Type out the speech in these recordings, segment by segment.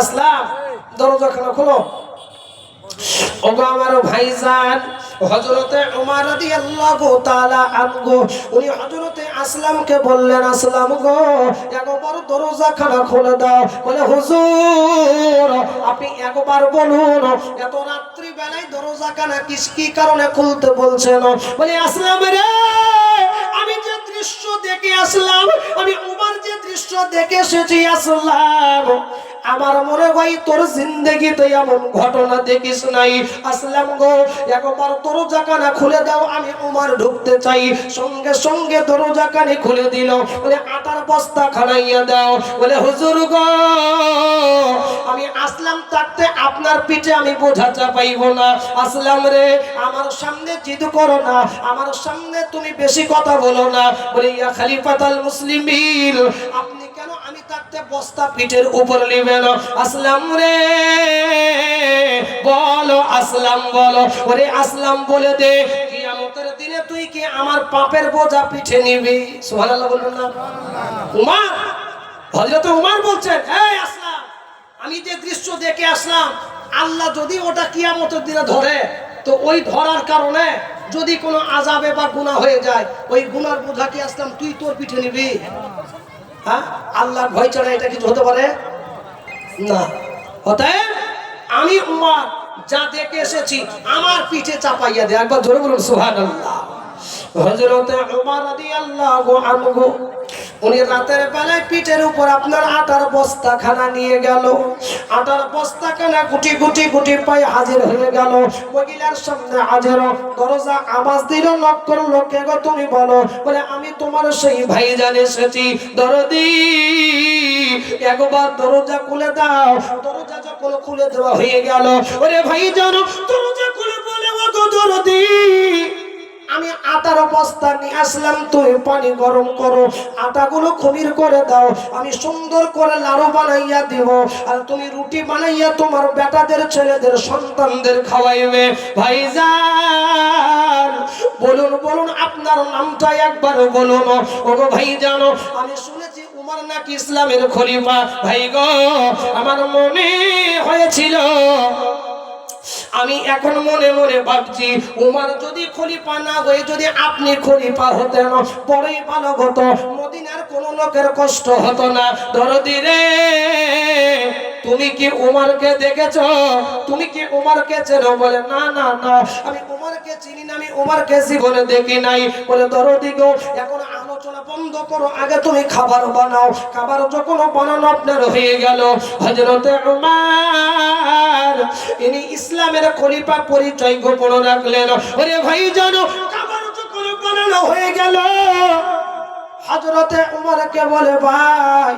আসলাম, দরজা খোলো। ওগো আমার ভাইজান উনি বললেন, আসলাম গো একবার দরজা খানা খুলে দাও। বলে, হুজুর, আপনি একবার বলুন, এত রাত্রি বেলায় দরজা খানা কিস, কি কারণে খুলতে বলছেন? বলে, আসলাম রে, আমি যে দৃশ্য দেখে আসলাম, আমি উমর যে দৃশ্য দেখে এসেছি, আসলাম। আমার মনে হয় তোর জিন্দগিতে এমন ঘটনা দেখিস নাই। আসলাম গো, একবার তোর কানা খুলে দাও, আমি উমার ঢুকতে চাই। সঙ্গে সঙ্গে তোর কানে খুলে দিল। বলে, আটার বস্তা খানাইয়া দাও। বলে, হুজুর গো, আমি আসলাম থাকতে আপনার পিঠে আমি বোঝা চাপাইব না। আসলাম রে, আমার সামনে জিদ করো না, আমার সামনে তুমি বেশি কথা বলো না। বলে, ইয়া খালিফাতাল মুসলিমিন, আপনি বস্তা পিঠের উপর নেবেন আসলাম রে, বলো আসলাম, বলো। ওরে আসলাম বলে দে, কিয়ামতের দিনে তুই কি আমার পাপের বোঝা পিঠে নিবি? সুবহানাল্লাহ বলবেন না। উমার, হযরত উমার বলছেন, এই আসলাম, আমি যে দৃশ্য দেখে আসলাম, আল্লাহ যদি ওটা কিয়ামতের দিনে ধরে, তো ওই ধরার কারণে যদি কোনো আজাবে বা গুনাহ হয়ে যায়, ওই গুনার বোঝা কি আসলাম? তুই তোর পিঠে নিবি? হ্যাঁ? আল্লাহর ভয় ছাড়া এটা কিছু হতে পারে? না। অতএব আমি উমার যা দেখে এসেছি, আমার পিঠে চাপাইয়া দে। একবার জোরে বলুন, সুবহানাল্লাহ। হযরতে উমর রাদিয়াল্লাহু আনহু উনি রাতের বেলায় পিঠের উপর আপনার আটার বস্তা খানা নিয়ে গেল। আটার বস্তা খানা গুটি গুটি গুটি পায়ে হাজির হয়ে গেল। মহিলার সামনে হাজির দরজা আওয়াজ দিল নক করল কে গো, তুমি বলো। বলে, আমি তোমার সেই ভাই জান এসেছি। দরদি, একবার দরজা খুলে দাও। দরজা যখন খুলে দেওয়া হয়ে গেল, ওরে ভাই জানো দরজা খুলে বলে ও গো দরদি আটার বস্তা নিয়ে আসলাম, তুমি পানি গরম করো। আটাগুলো খমির করে দাও, আমি সুন্দর করে লাড়ু বানাইয়া দিব। আর তুমি রুটি বানাইয়া তোমার বেটাদের, ছেলেদের, সন্তানদের খাওয়াইবে। ভাইজান, বলুন বলুন, আপনার নামটা একবার বলুন। ওগো ভাই জানো আমি শুনেছি উমর নাকি ইসলামের খলিফা। ভাই গো, আমার মনে হয়েছিল আমি এখন মনে মনে ভাবছি, উমার যদি খলিফা না হয়ে যদি আপনি খলিফা হতেন বড়ই ভালো হতো। মদিনার কোন লোকের কষ্ট হতো না। দরদি রে, তুমি কি উমারকে দেখেছ? তুমি কি উমারকে চেনো? বলে, না না না। আমি উমারকে চিনি না, আমি উমারকে জীবনে দেখি নাই। বলে, ধরো গো, এখন বন্ধ করো, আগে তুমি খাবার বানাও। খাবার যখন বানানো আপনার হয়ে গেল হজরতে উমার, ইনি ইসলামের খলিফা পরিচয় গোপন রাখলেন। ওরে ভাই জানো খাবার যখন বানানো হয়ে গেল হজরতে উমারকে বলে, ভাই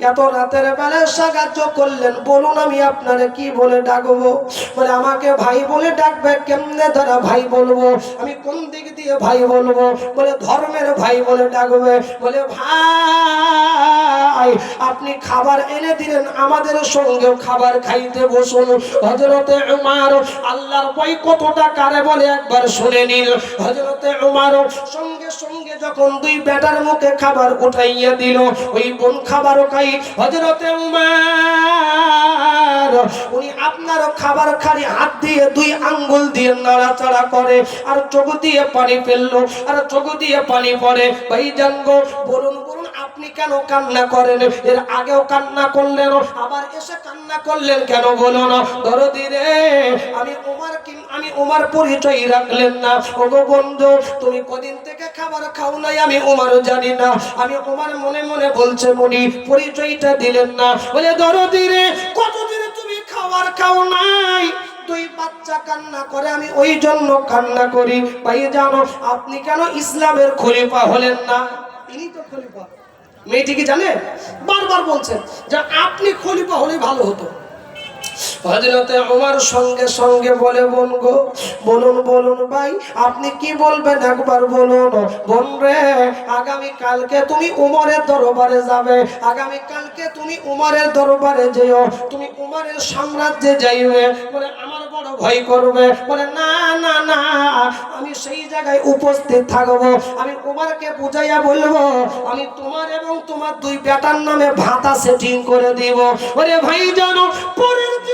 এত রাতের বেলায় সাহায্য করলেন, বলুন আমি আপনারে কি বলে ডাকবো? বলে, আমাকে ভাই বলে ডাকবে, কেমনে দ্বারা ভাই বলব? আমি কোন দিক দিয়ে ভাই বলব? বলে, ধর্মের ভাই বলে ডাকবে। বলে, ভাই, আপনি খাবার এনে দিলেন, আমাদের সঙ্গে খাবার খাইতে বসুন। হজরতে উমার, আল্লাহর ভয় কতটা কারে বলে একবার শুনে নিল হজরতে উমার সঙ্গে সঙ্গে যখন দুই বেটার মুখে খাবার উঠাইয়া দিল, ওই বোন খাবারও খাই হজরতে উমার উনি আপনার খাবার খালি হাত দিয়ে দুই আঙ্গুল দিয়ে নাড়াচাড়া করে, আর চোখ দিয়ে পানি ফেলল, আর চোখ দিয়ে পানি পড়ে। ভাই জানগো বলুন বলুন আপনি কেন কান্না করেন? এর আগেও কান্না করলেন, আবার এসে কান্না করলেন কেন বলো না? দরদি রে, আমি উমার কি আমি উমার পরিচয় রাখলেন না। ওগো বন্ধু, তুমি কদিন থেকে খাবার খাও নাই, আমি উমারও জানি না। আমি উমার মনে মনে বলছে, মনি, পরিচয়টা দিলেন না। বলে, দরদি রে, কতদিন তুমি খাবার খাও নাই? দুই বাচ্চা কান্না করে, আমি ওই জন্য কান্না করি। ভাই জানো আপনি কেন ইসলামের খলিফা হলেন না? তিনি তো খলিফা। মেয়েটি কি বারবার বলছেন যে আপনি খলিফা হলে ভালো হতো। হজরতে আমার সঙ্গে সঙ্গে বলে, বোন গো, বলুন বলুন ভাই, আপনি কি বলবেন? একবার বলুন। বোন রে, আগামী কালকে তুমি উমরের দরবারে যাবে। আগামী কালকে তুমি উমরের দরবারে যেও। তুমি উমরের সাম্রাজ্যে যাইবে। বলে, আমার বড় ভয় করবে। বলে, না না না, আমি সেই জায়গায় উপস্থিত থাকব। আমি উমারকে বুঝাইয়া বলব, আমি তোমার এবং তোমার দুই বেটার নামে ভাতা সেটিং করে দিব। ওরে ভাই জানো পরের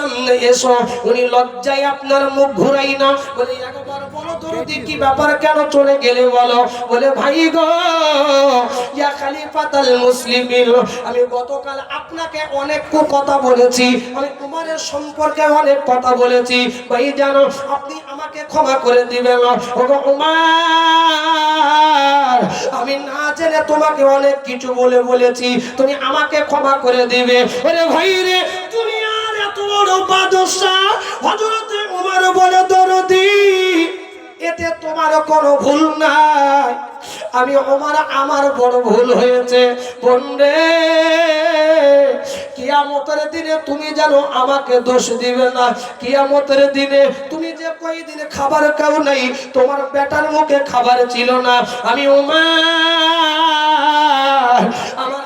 সামনে এসো। উনি লজ্জায় আপনার মুখ ঘুরাই না। বলে, একবার বলো দরদি কি ব্যাপার? কেন চলে গেলে বলো? বলে, ভাই গো, ইয়া খালিফাতাল মুসলিমিন, আমি গতকাল আপনাকে অনেক কথা বলেছি। আমি তোমাদের সম্পর্কে অনেক কথা বলেছি। ভাই জানো, আপনি আমাকে ক্ষমা করে দিবেন। ওগো উমার, আমি না জেনে তোমাকে অনেক কিছু বলে বলেছি। তুমি আমাকে ক্ষমা করে দিবে। আরে ভাই রে বাদশাহ হযরতে উমর বলে, দরদি, এতে তোমার কোনো ভুল নাই। আমি আমার আমার বড় ভুল হয়েছে। বন্ডে কিয়ামতের দিনে তুমি জানো আমাকে দোষ দিবে না। কিয়ামতের দিনে তুমি যে কই দিনে খাবার খাও নাই, তোমার বেটার মুখে খাবার ছিল না। আমি উমার, আমার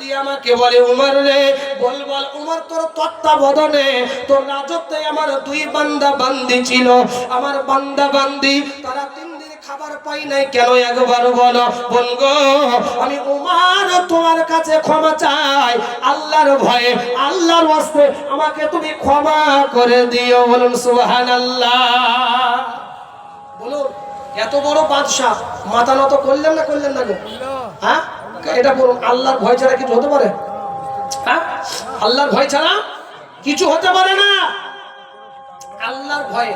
যদি আমাকে বলে উমার রে বল বল উমার তোর তত্ত্বাবধানে তোর রাজত্বে আমার দুই বান্দা বান্দি ছিল। আমার বান্দা বান্দি তারা তিন দিন খাবার পাই নাই কেন একবার বলো? বলগো আমি উমার তোমার কাছে ক্ষমা চাই আল্লাহর ভয়ে আল্লাহর ওয়াস্তে আমাকে তুমি ক্ষমা করে দিও বলুন সুবহানাল্লাহ। বলুন এত বড় বাদশাহ মাথা নত করলেন না করলেন না গো? হ্যাঁ? এটা বলুন আল্লাহর ভয় ছাড়া কিছু হতে পারে? হ্যাঁ? আল্লাহর ভয় ছাড়া কিছু হতে পারে না। আল্লাহর ভয়ে।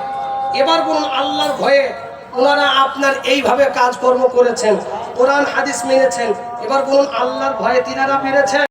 এবার বলুন, আল্লাহর ভয়ে ওনারা আপনার এইভাবে কাজকর্ম করেছেন, কোরআন, হাদিস মেনেছেন। এবার বলুন, আল্লাহর ভয়ে তিনারা মেরেছেন।